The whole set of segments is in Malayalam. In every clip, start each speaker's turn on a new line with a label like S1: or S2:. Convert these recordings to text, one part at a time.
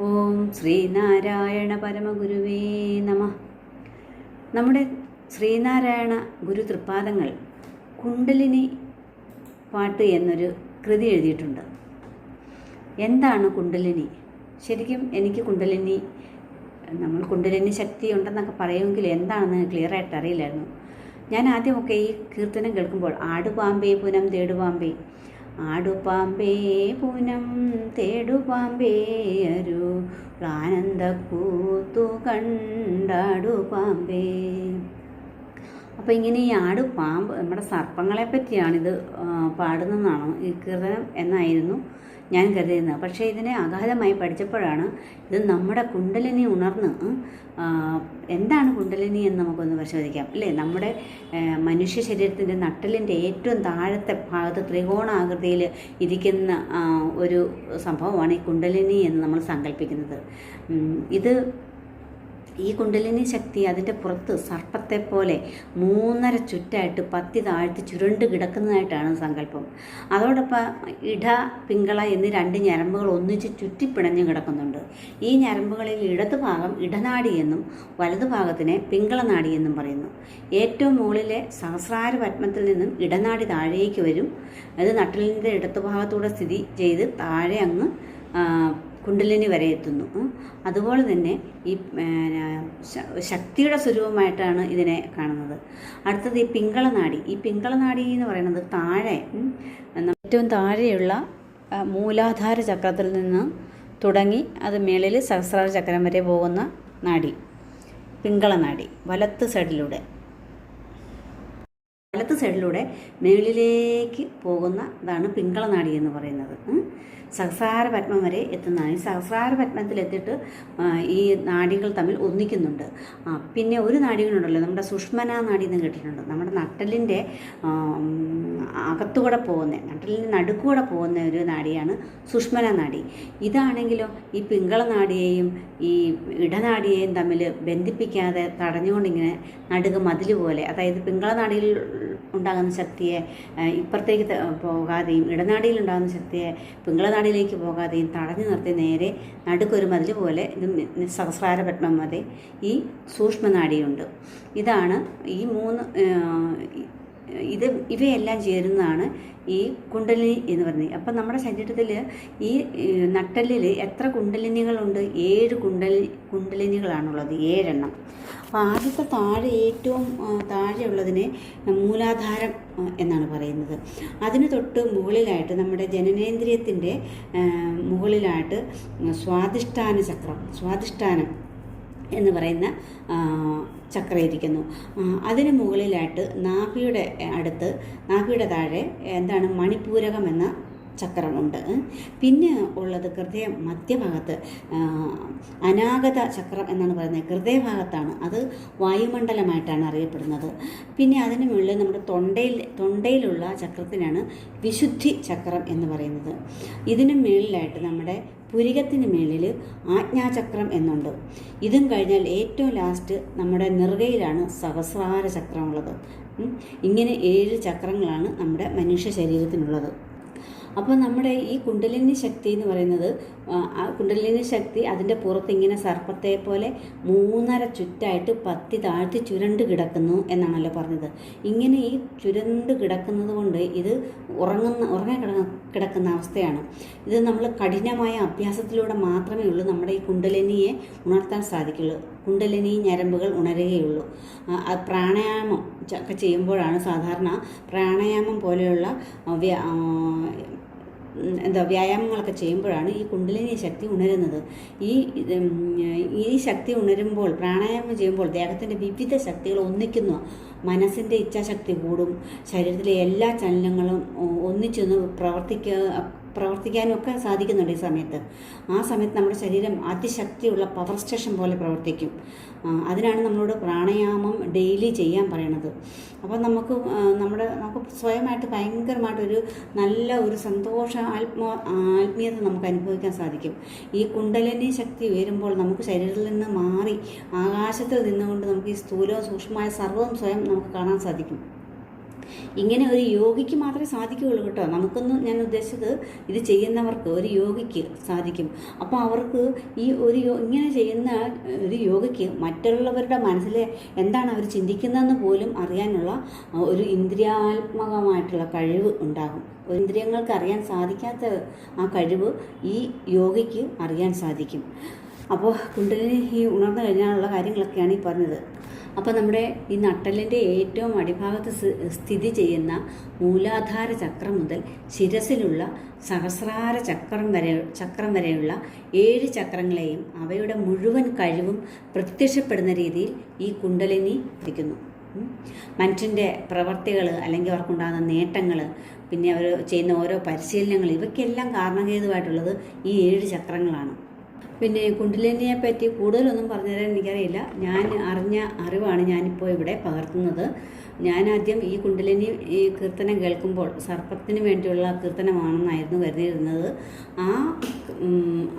S1: ഓം ശ്രീനാരായണ പരമഗുരുവേ നമ. നമ്മുടെ ശ്രീനാരായണ ഗുരു തൃപ്പാദങ്ങൾ കുണ്ടലിനി പാട്ട് എന്നൊരു കൃതി എഴുതിയിട്ടുണ്ട്. എന്താണ് കുണ്ടലിനി? ശരിക്കും എനിക്ക് കുണ്ടലിനി നമ്മൾ കുണ്ടലിനി ശക്തി ഉണ്ടെന്നൊക്കെ പറയുമെങ്കിൽ എന്താണെന്ന് ക്ലിയർ ആയിട്ട് അറിയില്ലായിരുന്നു. ഞാൻ ആദ്യമൊക്കെ ഈ കീർത്തനം കേൾക്കുമ്പോൾ ആടുപാമ്പേ പുനം തേടുപാമ്പേ ആടുപാമ്പേ പുനം തേടുപാമ്പേ അരു ആനന്ദ കൂത്തു കണ്ടാടുപാമ്പേ. അപ്പോൾ ഇങ്ങനെ ഈ ആട് പാമ്പ് നമ്മുടെ സർപ്പങ്ങളെ പറ്റിയാണിത് പാടുന്നതെന്നാണ് ഈ കീർത്തനം എന്നായിരുന്നു. ഞാൻ കരുതിയിരുന്നത് പക്ഷേ ഇതിനെ അഗാധമായി പഠിച്ചപ്പോഴാണ് ഇത് നമ്മുടെ കുണ്ടലിനി ഉണർന്ന് എന്താണ് കുണ്ടലിനി എന്ന് നമുക്കൊന്ന് പരിശോധിക്കാം. അല്ലേ? നമ്മുടെ മനുഷ്യ ശരീരത്തിന്റെ നട്ടലിന്റെ ഏറ്റവും താഴത്തെ ഭാഗത്ത് ത്രികോണാകൃതിയിൽ ഇരിക്കുന്ന ഒരു സംഭവമാണ് ഈ കുണ്ടലിനി എന്ന് നമ്മൾ സങ്കല്പിക്കുന്നത് ഇത് ഈ കുണ്ടലിനി ശക്തി അതിന്റെ പുറത്ത് സർപ്പത്തെ പോലെ മൂന്നര ചുറ്റായിട്ട് പത്തി താഴ്ത്തി ചുരുണ്ട് കിടക്കുന്നതായിട്ടാണ് സങ്കല്പം. അതോടൊപ്പം ഇട പിങ്കള എന്നീ രണ്ട് ഞരമ്പുകൾ ഒന്നിച്ച് ചുറ്റിപ്പിണഞ്ഞ് കിടക്കുന്നുണ്ട്. ഈ ഞരമ്പുകളിൽ ഇടതു ഭാഗം ഇടനാടി എന്നും വലതു ഭാഗത്തിനെ പിങ്കളനാടി എന്നും പറയുന്നു. ഏറ്റവും മുകളിലെ സഹസ്രാര പത്മത്തിൽ നിന്നും ഇടനാടി താഴേക്ക് വരും. അത് നട്ടലിന്റെ ഇടത്തുഭാഗത്തൂടെ സ്ഥിതി ചെയ്ത് താഴെ അങ്ങ് കുണ്ടലിനി വരെ എത്തുന്നു. അതുപോലെ തന്നെ ഈ ശക്തിയുടെ സ്വരൂപമായിട്ടാണ് ഇതിനെ കാണുന്നത്. അടുത്തത് ഈ പിങ്കളനാടി. ഈ പിങ്കളനാടി എന്ന് പറയുന്നത് താഴെ ഏറ്റവും താഴെയുള്ള മൂലാധാര ചക്രത്തിൽ നിന്ന് തുടങ്ങി അത് മേളിൽ സഹസ്രാര ചക്രം വരെ പോകുന്ന നാടി. പിങ്കളനാടി. വലത്ത് സൈഡിലൂടെ. വലത്ത് സൈഡിലൂടെ മേളിലേക്ക് പോകുന്ന ഇതാണ് പിങ്കളനാടി എന്ന് പറയുന്നത്. സഹസ്രാര പത്മം വരെ എത്തുന്നതാണ്. ഈ സഹസ്രാര പത്മത്തിലെത്തിയിട്ട് ഈ നാഡികൾ തമ്മിൽ ഒന്നിക്കുന്നുണ്ട്. പിന്നെ ഒരു നാടികളുണ്ടല്ലോ നമ്മുടെ സുഷ്മന നാടി എന്ന് കേട്ടിട്ടുണ്ട്? നമ്മുടെ നട്ടലിന്റെ അകത്തുകൂടെ പോകുന്ന നട്ടലിന്റെ നടുക്കൂടെ പോകുന്ന ഒരു നാടിയാണ് സുഷ്മന നാടി ഇതാണെങ്കിലും ഈ പിങ്കള നാടിയെയും ഈ ഇടനാടിയെയും തമ്മിൽ ബന്ധിപ്പിക്കാതെ തടഞ്ഞുകൊണ്ടിങ്ങനെ നടുക മതിൽ പോലെ അതായത് പിങ്കളനാടിയിൽ ഉണ്ടാകുന്ന ശക്തിയെ ഇപ്പുറത്തേക്ക് പോകാതെയും ഇടനാടിയിൽ ഉണ്ടാകുന്ന ശക്തിയെ പിങ്കളനാടിയിലേക്ക് പോകാതെയും തടഞ്ഞു നിർത്തി നേരെ നടുക്കൊരു മതിൽ പോലെ ഇത് സഹസ്രാര പത്മം മതി ഈ സൂക്ഷ്മനാടിയുണ്ട്. ഇതാണ് ഈ മൂന്ന് ഇത് ഇവയെല്ലാം ചേരുന്നതാണ് ഈ കുണ്ടലിനി എന്ന് പറയുന്നത്. അപ്പം നമ്മുടെ ശരീരത്തിൽ ഈ നട്ടലിൽ എത്ര കുണ്ടലിനികളുണ്ട്? ഏഴ് കുണ്ടലി കുണ്ടലിനികളാണുള്ളത് ഏഴെണ്ണം. അപ്പോൾ ആദ്യത്തെ താഴെ ഏറ്റവും താഴെയുള്ളതിനെ മൂലാധാരം എന്നാണ് പറയുന്നത്. അതിന് തൊട്ട് മുകളിലായിട്ട് നമ്മുടെ ജനനേന്ദ്രിയത്തിന്റെ മുകളിലായിട്ട് സ്വാധിഷ്ഠാന ചക്രം സ്വാധിഷ്ഠാനം എന്ന് പറയുന്ന ചക്ര ഇരിക്കുന്നു അതിന് മുകളിലായിട്ട് നാഭിയുടെ അടുത്ത് നാഭിയുടെ താഴെ എന്താണ് മണിപൂരകം എന്ന ചക്രമുണ്ട്. പിന്നെ ഉള്ളത് ഹൃദയ മധ്യഭാഗത്ത് അനാഗത ചക്രം എന്നാണ് പറയുന്നത്. ഹൃദയഭാഗത്താണ്. അത് വായുമണ്ഡലമായിട്ടാണ് അറിയപ്പെടുന്നത്. പിന്നെ അതിന് മുകളിൽ നമ്മുടെ തൊണ്ടയിൽ തൊണ്ടയിലുള്ള ചക്രത്തിനാണ് വിശുദ്ധി ചക്രം എന്ന് പറയുന്നത്. ഇതിന് മുകളിലായിട്ട് നമ്മുടെ പുരികത്തിന് മേളിൽ ആജ്ഞാചക്രം എന്നുണ്ട്. ഇതും കഴിഞ്ഞാൽ ഏറ്റവും ലാസ്റ്റ് നമ്മുടെ നെറുകയിലാണ് സഹസ്രാര ചക്രമുള്ളത്. ഉള്ളത് ഇങ്ങനെ ഏഴ് ചക്രങ്ങളാണ് നമ്മുടെ മനുഷ്യ ശരീരത്തിനുള്ളത്. അപ്പോൾ നമ്മുടെ ഈ കുണ്ടലിനി ശക്തി എന്ന് പറയുന്നത് ആ, കുണ്ടലിനി ശക്തി അതിന്റെ പുറത്ത് ഇങ്ങനെ സർപ്പത്തെ പോലെ മൂന്നര ചുറ്റായിട്ട് പത്തി താഴ്ത്തി ചുരണ്ട് കിടക്കുന്നു എന്നാണല്ലോ പറഞ്ഞത്. ഇങ്ങനെ ഈ ചുരണ്ട് കിടക്കുന്നത് കൊണ്ട് ഇത് ഉറങ്ങുന്ന ഉറങ്ങി കിട കിടക്കുന്ന അവസ്ഥയാണ്. ഇത് നമ്മൾ കഠിനമായ അഭ്യാസത്തിലൂടെ മാത്രമേ ഉള്ളൂ നമ്മുടെ ഈ കുണ്ടലിനിയെ ഉണർത്താൻ സാധിക്കുള്ളൂ. കുണ്ടലിനി ഞരമ്പുകൾ ഉണരുകയുള്ളൂ. പ്രാണായാമം ഒക്കെ ചെയ്യുമ്പോഴാണ് സാധാരണ പ്രാണായാമം പോലെയുള്ള എന്താ വ്യായാമങ്ങളൊക്കെ ചെയ്യുമ്പോഴാണ് ഈ കുണ്ടലിനി ശക്തി ഉണരുന്നത്. ഈ ഈ ശക്തി ഉണരുമ്പോൾ പ്രാണായാമം ചെയ്യുമ്പോൾ ദേഹത്തിന്റെ വിവിധ ശക്തികൾ ഒന്നിക്കുന്നു മനസ്സിന്റെ ഇച്ഛാശക്തി കൂടും. ശരീരത്തിലെ എല്ലാ ചലനങ്ങളും ഒന്നിച്ചൊന്ന് പ്രവർത്തിക്കുക പ്രവർത്തിക്കാനും ഒക്കെ സാധിക്കുന്നുണ്ട് ഈ സമയത്ത്. ആ സമയത്ത് നമ്മുടെ ശരീരം അതിശക്തിയുള്ള പവർ സ്റ്റേഷൻ പോലെ പ്രവർത്തിക്കും. അതിനാണ് നമ്മളോട് പ്രാണായാമം ഡെയിലി ചെയ്യാൻ പറയണത്. അപ്പോൾ നമുക്ക് നമ്മുടെ നമുക്ക് സ്വയമായിട്ട് ഭയങ്കരമായിട്ടൊരു നല്ല ഒരു സന്തോഷ ആത്മ ആത്മീയത നമുക്ക് അനുഭവിക്കാൻ സാധിക്കും. ഈ കുണ്ടലിനി ശക്തി ഉയരുമ്പോൾ നമുക്ക് ശരീരത്തിൽ നിന്ന് മാറി ആകാശത്തിൽ നിന്നുകൊണ്ട് നമുക്ക് ഈ സ്ഥൂലവും സൂക്ഷ്മമായ സർവവും സ്വയം നമുക്ക് കാണാൻ സാധിക്കും. ഇങ്ങനെ ഒരു യോഗിക്ക് മാത്രമേ സാധിക്കുകയുള്ളൂ കേട്ടോ. നമുക്കൊന്നും ഞാൻ ഉദ്ദേശിച്ചത് ഇത് ചെയ്യുന്നവർക്ക് ഒരു യോഗിക്ക് സാധിക്കും. അപ്പോൾ അവർക്ക് ഈ ഒരു ഇങ്ങനെ ചെയ്യുന്ന ഒരു യോഗിക്ക് മറ്റുള്ളവരുടെ മനസ്സിലെ എന്താണ് അവർ ചിന്തിക്കുന്നതെന്ന് പോലും അറിയാനുള്ള ഒരു ഇന്ദ്രിയാത്മകമായിട്ടുള്ള കഴിവ് ഉണ്ടാകും. ഇന്ദ്രിയങ്ങൾക്ക് അറിയാൻ സാധിക്കാത്ത ആ കഴിവ് ഈ യോഗിക്ക് അറിയാൻ സാധിക്കും. അപ്പോൾ കുണ്ടലിനി ഈ ഉണർന്നു കഴിഞ്ഞാലുള്ള കാര്യങ്ങളൊക്കെയാണ് ഈ പറഞ്ഞത്. അപ്പോൾ നമ്മുടെ ഈ നട്ടലിന്റെ ഏറ്റവും അടിഭാഗത്ത് സ്ഥിതി ചെയ്യുന്ന മൂലാധാര ചക്രം മുതൽ ശിരസിലുള്ള സഹസ്രാര ചക്രം വരെ ചക്രം വരെയുള്ള ഏഴ് ചക്രങ്ങളെയും അവയുടെ മുഴുവൻ കഴിവും പ്രത്യക്ഷപ്പെടുന്ന രീതിയിൽ ഈ കുണ്ടലിനി ഇരിക്കുന്നു. മനുഷ്യന്റെ പ്രവർത്തികൾ അല്ലെങ്കിൽ അവർക്കുണ്ടാകുന്ന നേട്ടങ്ങൾ പിന്നെ അവർ ചെയ്യുന്ന ഓരോ പരിശീലനങ്ങൾ ഇവയ്ക്കെല്ലാം കാരണഹേതുവായിട്ടുള്ളത് ഈ ഏഴ് ചക്രങ്ങളാണ് പിന്നെ കുണ്ടലിനിയെ പറ്റി കൂടുതലൊന്നും പറഞ്ഞുതരാൻ എനിക്കറിയില്ല. ഞാൻ അറിഞ്ഞ അറിവാണ് ഞാനിപ്പോൾ ഇവിടെ പകർത്തുന്നത്. ഞാൻ ആദ്യം ഈ കുണ്ടലിനി ഈ കീർത്തനം കേൾക്കുമ്പോൾ സർപ്പത്തിന് വേണ്ടിയുള്ള കീർത്തനമാണെന്നായിരുന്നു കരുതിയിരുന്നത്. ആ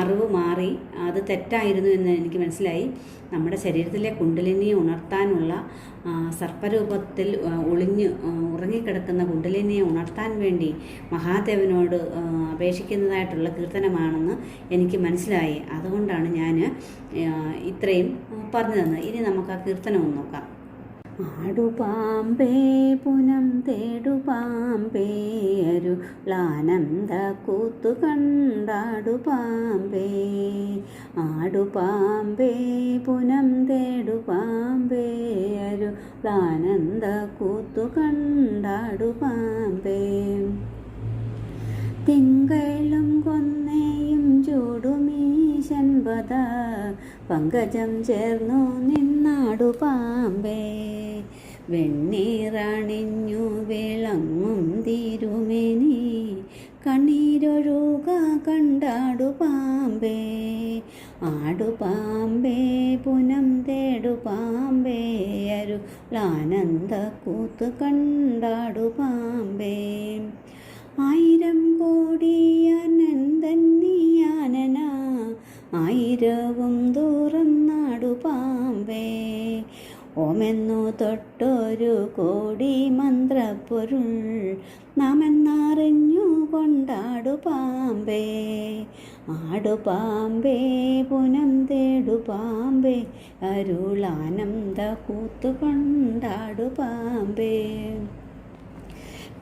S1: അറിവ് മാറി അത് തെറ്റായിരുന്നു എന്ന് എനിക്ക് മനസ്സിലായി. നമ്മുടെ ശരീരത്തിലെ കുണ്ടലിനിയെ ഉണർത്താനുള്ള സർപ്പരൂപത്തിൽ ഒളിഞ്ഞ് ഉറങ്ങിക്കിടക്കുന്ന കുണ്ടലിനിയെ ഉണർത്താൻ വേണ്ടി മഹാദേവനോട് അപേക്ഷിക്കുന്നതായിട്ടുള്ള കീർത്തനമാണെന്ന് എനിക്ക് മനസ്സിലായി. അതുകൊണ്ടാണ് ഞാൻ ഇത്രയും പറഞ്ഞു തന്നത്. ഇനി നമുക്ക് ആ കീർത്തനം ഒന്ന് നോക്കാം. ആടുപാമ്പേ പുനം തേടുപാമ്പേ അരുളാനന്ദ കൂത്തു കണ്ടാടുപാമ്പേ ആടുപാമ്പേ പുനം തേടുപാമ്പേ അരുളാനന്ദ കൂത്തു കണ്ടാടുപാമ്പേ തിങ്കളും കൊന്നയും ചൂടുമീശൻപത പങ്കജം ചേർന്നു നിന്നാടു പാമ്പേ. വെണ്ണീറണിഞ്ഞു വിളങ്ങും തിരുമേനി കണ്ണീരൊഴുക കണ്ടാടു പാമ്പേ. ആടു പാമ്പേ പുനം തേടു പാമ്പേ. അരുളാനന്ദ കൂത്ത് കണ്ടാടു പാമ്പേ. ആയിരം കോടി അനന്തൻ നീയാനന. ആയിരവും ദൂരം നാടു പാമ്പേ. ഓമെന്നു തൊട്ടൊരു കോടി മന്ത്രപ്പൊരുൾ. നാമെന്നറിഞ്ഞു കൊണ്ടാടു പാമ്പേ. ആടു പാമ്പേ പുനം തേടു പാമ്പേ. അരുളാനന്ദ കൂത്തു കൊണ്ടാടു പാമ്പേ.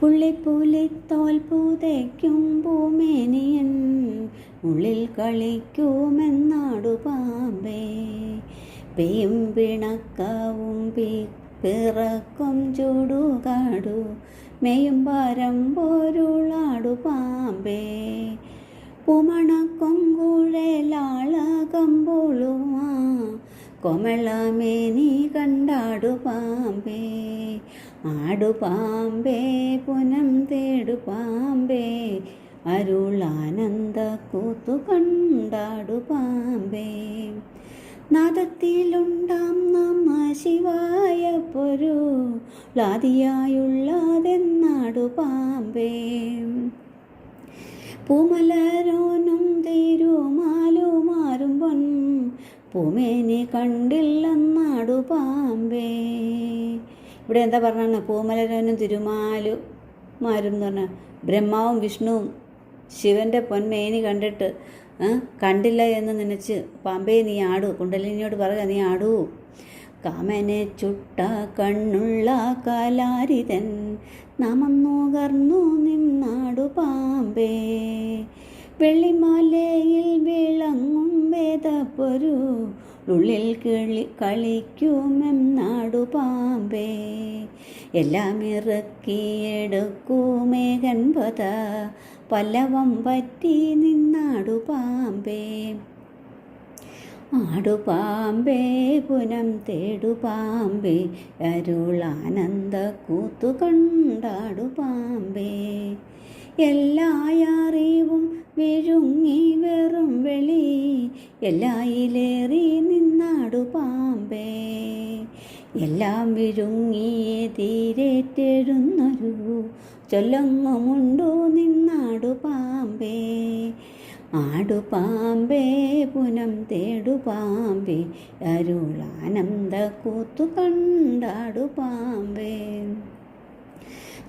S1: പുള്ളിപ്പുലിത്തോൽ പൂതയ്ക്കും പൂമേനിയൻ ഉള്ളിൽ കളിക്കുമെന്നാടു പാമ്പേ. പെയും പിണക്കവും പിറക്കും ചൂടുകാടു മെയും പരം പോരുളാടു പാമ്പേ. പുമണക്കും കുഴലാളകമ്പോളുമാ കൊമളമേനി കണ്ടാടു പാമ്പേ. ആടു പാമ്പേ പുനം തേടു പാമ്പേ. അരുളാനന്ദ കൂത്തു കണ്ടാടു പാമ്പേ. നാദത്തിലുണ്ടാം നമ്മ ശിവായ പൊരു. ലാതിയായുള്ളതെന്നാടുപാമ്പേ പൂമലരോനും തിരുമാലുമാരും പൊൻ. പൂമേനി കണ്ടില്ലെന്നാടു പാമ്പേ. ഇവിടെ എന്താ പറഞ്ഞാണ്? പൂമലരനും തിരുമാലു മാരും എന്ന് പറഞ്ഞാൽ ബ്രഹ്മാവും വിഷ്ണുവും ശിവന്റെ പൊന്മേനി കണ്ടിട്ട് കണ്ടില്ല എന്ന് നനച്ച് പാമ്പേ നീ ആടു. കുണ്ടലിനിയോട് പറയുക നീ ആടൂ. കാമനെ ചുട്ട കണ്ണുള്ള കലാരിതൻ നമന്നുകർന്നു നിന്നാടു പാമ്പേ. വെള്ളിമാലയിൽ വിളങ്ങും വേദപ്പൊരു ഉള്ളിൽ കിളി കളിക്കുമെന്നാടു പാമ്പേ. എല്ലാം ഇറക്കിയെടുക്കുമേകൻപത പല്ലവം പറ്റി നിന്നാടു പാമ്പേ. ആടു പാമ്പേ പുനം തേടു പാമ്പേ അരുളാനന്ദ കൂത്തു കണ്ടാടു പാമ്പേ. എല്ലായറിവും വിഴുങ്ങി വെറും വെളി എല്ലായിലേറി നിന്നാടു പാമ്പേ. എല്ലാം വിഴുങ്ങിയേ തീരേറ്റെഴുന്നൊരു ചൊല്ലങ്ങുമുണ്ടു നിന്നാടു പാമ്പേ. ആടു പാമ്പേ പുനം തേടു പാമ്പേ അരുളാനന്ദ കൂത്തു കണ്ടാടു പാമ്പേ.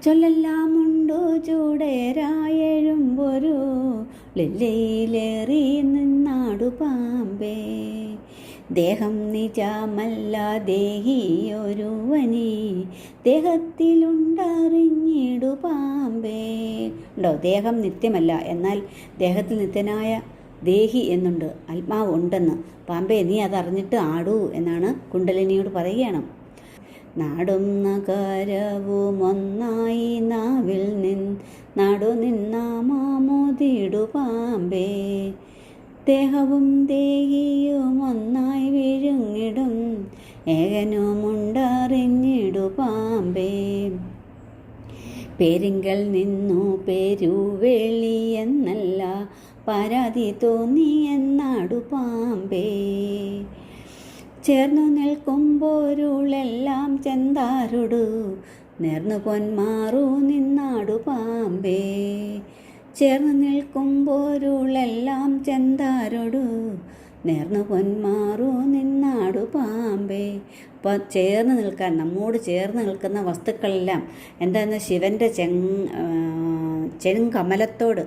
S1: ചൊല്ലെല്ലാമുണ്ടു? ചൂടേരായെഴുമ്പൊരു ലില്ലയിലേറി നിന്നാടു പാമ്പേ. ദേഹം നിജമല്ല ദേഹിയൊരുവനി. ദേഹത്തിലുണ്ടറിഞ്ഞിടു പാമ്പേ. ഉണ്ടോ? ദേഹം നിത്യമല്ല എന്നാൽ ദേഹത്തിൽ നിത്യനായ ദേഹി എന്നുണ്ട് ആത്മാവ് ഉണ്ടെന്ന്. പാമ്പേ നീ അതറിഞ്ഞിട്ട് ആടൂ എന്നാണ് കുണ്ടലിനിയോട് പറയുകയാണ്. നാടും നഗരവും ഒന്നായി നാവിൽ നിൻ നാടു നിന്നാമോദിടു പാമ്പേ. ദേഹവും ദേഹിയും ഒന്നായി വിഴുങ്ങിടും ഏകനുമുണ്ടറിഞ്ഞിടു പാമ്പേ. പേരിങ്കൽ നിന്നു പെരുവെളി എന്നല്ല പരാതി തോന്നി എന്നാടു പാമ്പേ. ചേർന്നു നിൽക്കുമ്പോരുളെല്ലാം ചെന്താരുടു. നേർന്നു പൊന്മാറു നിന്നാടു പാമ്പേ. ചേർന്നു നിൽക്കുമ്പോരുളെല്ലാം ചെന്താരുടു. നേർന്നു പൊന്മാറു നിന്നാടു പാമ്പേ. അപ്പോൾ ചേർന്ന് നിൽക്കാൻ നമ്മോട് ചേർന്ന് നിൽക്കുന്ന വസ്തുക്കളെല്ലാം എന്താണെന്ന് ശിവന്റെ ചെങ് ചെങ്കമലത്തോട് കമലത്തോട്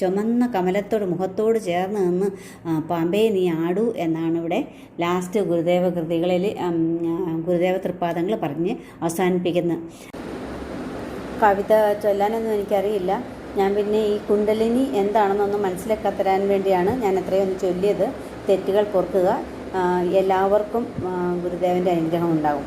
S1: ചുമന്ന കമലത്തോട് മുഖത്തോട് ചേർന്ന് നിന്ന് പാമ്പേ നീ ആടൂ എന്നാണ് ഇവിടെ ലാസ്റ്റ് ഗുരുദേവ കൃതികളിൽ ഗുരുദേവ തൃപ്പാദങ്ങൾ പറഞ്ഞ് അവസാനിപ്പിക്കുന്നത്. കവിത ചൊല്ലാനൊന്നും എനിക്കറിയില്ല. ഞാൻ പിന്നെ ഈ കുണ്ടലിനി എന്താണെന്നൊന്ന് മനസ്സിലാക്കി തരാൻ വേണ്ടിയാണ് ഞാൻ അത്രയും ഒന്ന് ചൊല്ലിയത്. തെറ്റുകൾ പൊറുക്കുക എല്ലാവർക്കും ഗുരുദേവന്റെ അനുഗ്രഹം ഉണ്ടാകും